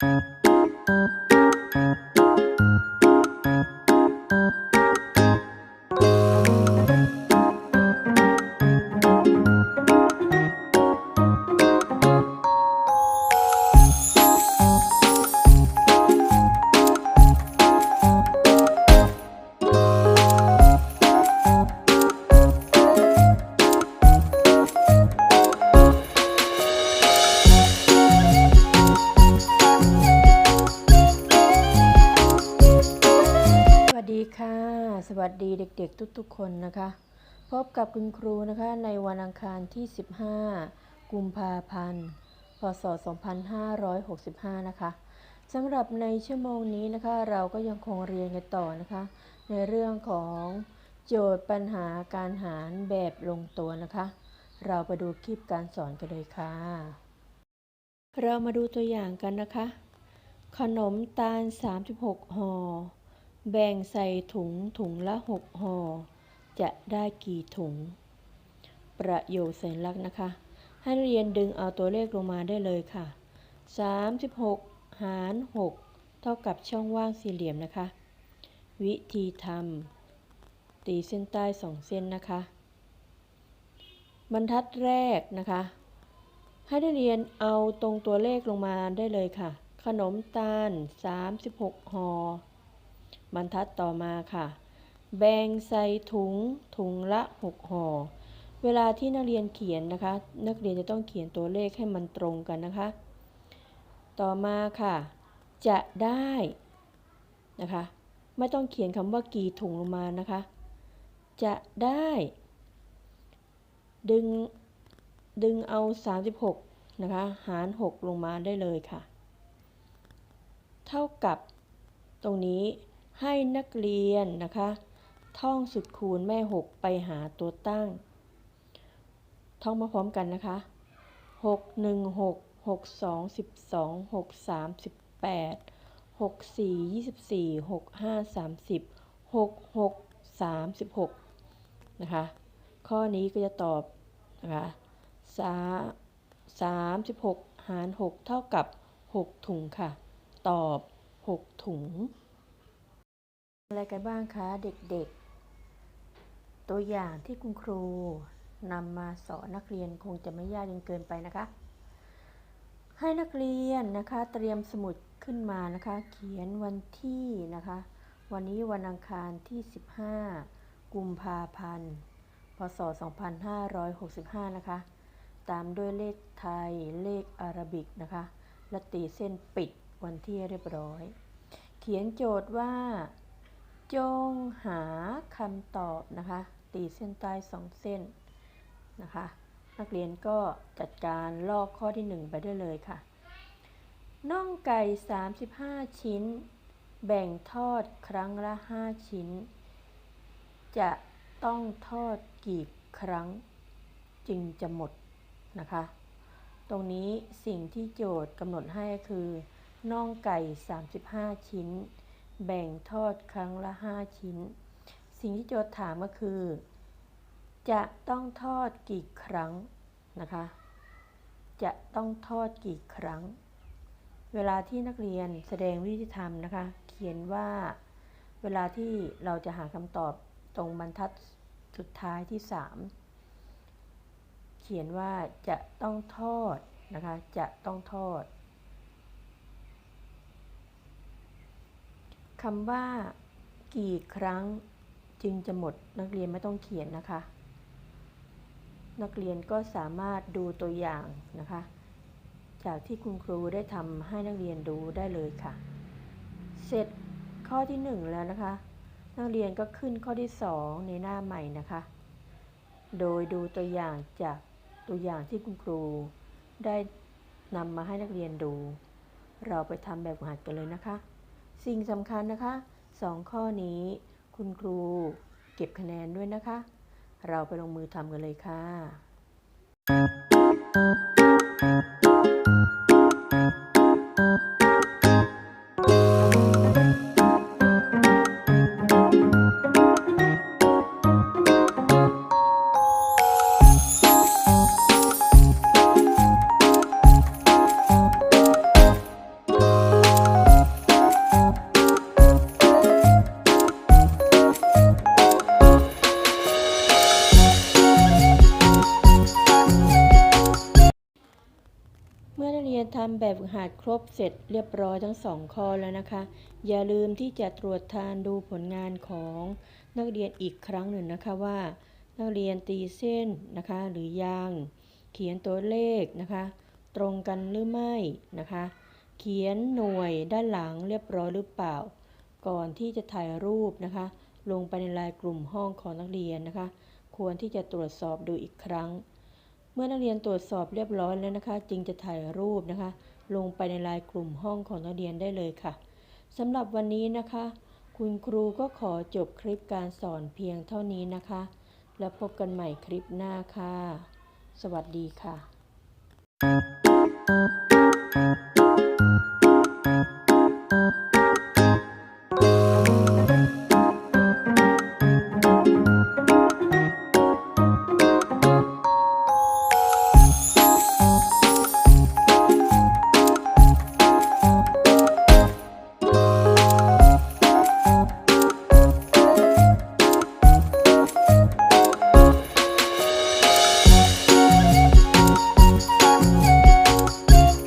ส วัสดีเด็กๆ ทุกๆ คนนะคะ พบกับคุณครูนะคะในวันอังคารที่ 15 กุมภาพันธ์ พศ 2565 นะคะสำหรับในชั่วโมงนี้นะคะ เราก็ยังคงเรียนกันต่อนะคะ ในเรื่องของโจทย์ปัญหาการหารแบบลงตัวนะคะ เราไปดูคลิปการสอนกันเลยค่ะ เรามาดูตัวอย่างกันนะคะ ขนมตาล 36ห่อ แบ่งใส่ถุงถุงละ6ห่อ จะได้กี่ถุง ประโยคสัญลักษณ์นะคะ ให้นักเรียนดึงเอาตัวเลขลงมาได้เลยค่ะ 36 หาร 6 เท่ากับช่องว่างสี่เหลี่ยมนะคะ วิธีทำตีเส้นใต้สองเส้นนะคะ บรรทัดแรกนะคะ ให้นักเรียนเอาตรงตัวเลขลงมาได้เลยค่ะ ขนมตาล 36ห่อ บรรทัดต่อมาค่ะ แบ่งใส่ถุงถุงละ 6ห่อ เวลาที่นักเรียนเขียนนะคะ นักเรียนจะต้องเขียนตัวเลขให้มันตรงกันนะคะ ต่อมาค่ะ จะได้นะคะ ไม่ต้องเขียนคำว่ากี่ถุงลงมานะคะ จะได้ ดึงดึงเอา 36 นะคะ หาร 6 ลงมาได้เลยค่ะ เท่ากับตรงนี้ ให้นักเรียนนะคะ ท่องสุดคูณแม่6ไปหาตัวตั้ง ท่องมาพร้อมกันนะคะ 6 1 6 6 2 12 6 3 18 6 4 24 6 5 30 6 6 36นะคะ ข้อนี้ก็จะตอบนะคะ36หาร6เท่ากับ6ถุงค่ะ ตอบ6ถุง อะไรกันบ้างคะเด็กๆ ตัวอย่างที่คุณครูนำมาสอนนักเรียนคงจะไม่ยากจนเกินไปนะคะ ให้นักเรียนนะคะเตรียมสมุดขึ้นมานะคะ เขียนวันที่นะคะ วันนี้วันอังคารที่ 15 กุมภาพันธ์ พศ 2565 นะคะ ตามด้วยเลขไทยเลขอารบิกนะคะ และตีเส้นปิดวันที่เรียบร้อย เขียนโจทย์ว่า จงหาคำตอบนะคะ ตีเส้นใต้สองเส้นนะคะ นักเรียนก็จัดการลอกข้อที่ 1 ไปได้เลยค่ะน่องไก่ 35 ชิ้น แบ่งทอดครั้งละ 5 ชิ้น จะต้องทอดกี่ครั้งจึงจะหมดนะคะ ตรงนี้สิ่งที่โจทย์กำหนดให้คือน่องไก่ 35 ชิ้น แบ่งทอดครั้งละ 5 ชิ้น สิ่งที่โจทย์ถามก็คือ จะต้องทอดกี่ครั้งนะคะ จะต้องทอดกี่ครั้ง เวลาที่นักเรียนแสดงวิธีทำนะคะ เขียนว่าเวลาที่เราจะหาคำตอบตรงบรรทัดสุดท้ายที่ 3 เขียนว่าจะต้องทอดนะคะ จะต้องทอด คำว่า กี่ครั้งจึงจะหมดนักเรียนไม่ต้องเขียนนะคะ นักเรียนก็สามารถดูตัวอย่างนะคะ จากที่คุณครูได้ทำให้นักเรียนดูได้เลยค่ะ เสร็จข้อที่ 1 แล้วนะคะ นักเรียนก็ขึ้นข้อที่ 2 ในหน้าใหม่นะคะ โดยดูตัวอย่างจากตัวอย่างที่คุณครูได้นำมาให้นักเรียนดู เราไปทำแบบหัดกันเลยนะคะ สิ่งสำคัญนะคะ 2 ข้อนี้คุณครูเก็บคะแนนด้วยนะคะ เราไปลงมือทำกันเลยค่ะำแบบหัดครบเสร็จเรียบร้อยทั้งสองข้อแล้วนะคะ อย่าลืมที่จะตรวจทานดูผลงานของนักเรียนอีกครั้งหนึ่งนะคะว่า นักเรียนตีเส้นนะคะ หรือยัง เขียนตัวเลขนะคะ ตรงกันหรือไม่นะคะ เขียนหน่วยด้านหลังเรียบร้อยหรือเปล่า ก่อนที่จะถ่ายรูปนะคะ ลงไปในลน์กลุ่มห้องของนักเรียนนะคะ ควรที่จะตรวจสอบดูอีกครั้ง มื่อนักเรียนตรวจสอบเรียบร้อยแล้วนะคะ จึงจะถ่ายรูปนะคะ ลงไปในลายกลุ่มห้องของนักเรียนได้เลยค่ะสำหรับวันนี้นะคะ คุณครูก็ขอจบคลิปการสอนเพียงเท่านี้นะคะ แล้วพบกันใหม่คลิปหน้าค่ะ สวัสดีค่ะ